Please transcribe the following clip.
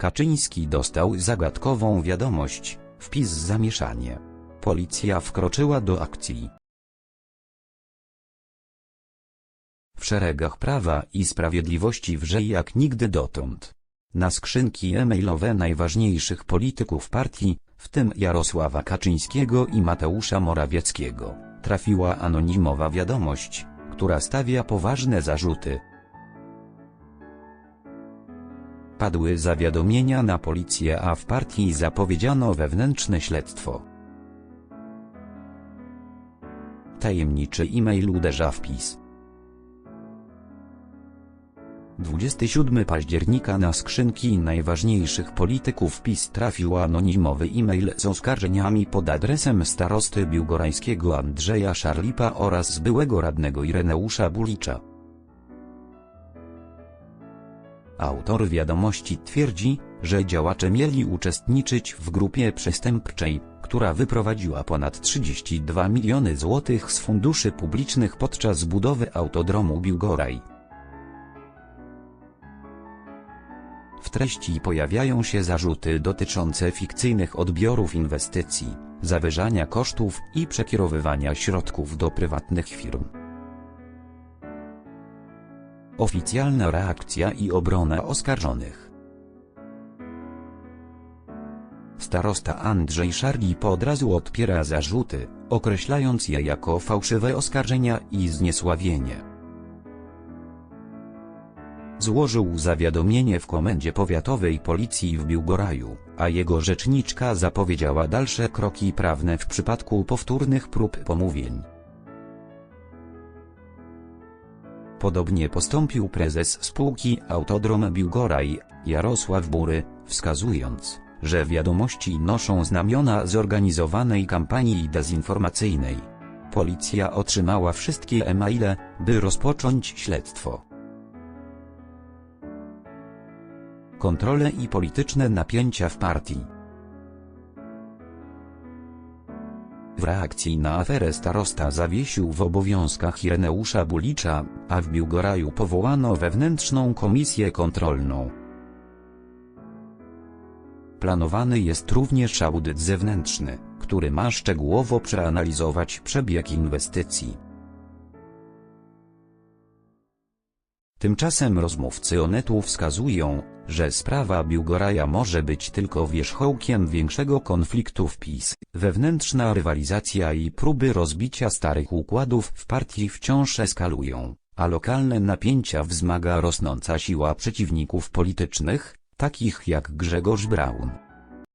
Kaczyński dostał zagadkową wiadomość, wpis zamieszanie. Policja wkroczyła do akcji. W szeregach Prawa i Sprawiedliwości wrze jak nigdy dotąd. Na skrzynki e-mailowe najważniejszych polityków partii, w tym Jarosława Kaczyńskiego i Mateusza Morawieckiego, trafiła anonimowa wiadomość, która stawia poważne zarzuty. Padły zawiadomienia na policję, a w partii zapowiedziano wewnętrzne śledztwo. Tajemniczy e-mail uderza w PiS. 27 października na skrzynki najważniejszych polityków PiS trafił anonimowy e-mail z oskarżeniami pod adresem starosty biłgorajskiego Andrzeja Szarlipa oraz byłego radnego Ireneusza Bulicza. Autor wiadomości twierdzi, że działacze mieli uczestniczyć w grupie przestępczej, która wyprowadziła ponad 32 miliony złotych z funduszy publicznych podczas budowy autodromu Biłgoraj. W treści pojawiają się zarzuty dotyczące fikcyjnych odbiorów inwestycji, zawyżania kosztów i przekierowywania środków do prywatnych firm. Oficjalna reakcja i obrona oskarżonych. Starosta Andrzej Szarlip od razu odpiera zarzuty, określając je jako fałszywe oskarżenia i zniesławienie złożył zawiadomienie w Komendzie Powiatowej Policji w Biłgoraju, a jego rzeczniczka zapowiedziała dalsze kroki prawne w przypadku powtórnych prób pomówień. Podobnie postąpił prezes spółki Autodrom Biłgoraj, Jarosław Bury, wskazując, że wiadomości noszą znamiona zorganizowanej kampanii dezinformacyjnej. Policja otrzymała wszystkie e-maile, by rozpocząć śledztwo. kontrole i polityczne napięcia w partii. W reakcji na aferę starosta zawiesił w obowiązkach Ireneusza Bulicza, a w Biłgoraju powołano wewnętrzną komisję kontrolną. Planowany jest również audyt zewnętrzny, który ma szczegółowo przeanalizować przebieg inwestycji. Tymczasem rozmówcy Onetu wskazują, że sprawa Biłgoraja może być tylko wierzchołkiem większego konfliktu w PiS. Wewnętrzna rywalizacja i próby rozbicia starych układów w partii wciąż eskalują, a lokalne napięcia wzmaga rosnąca siła przeciwników politycznych, takich jak Grzegorz Braun.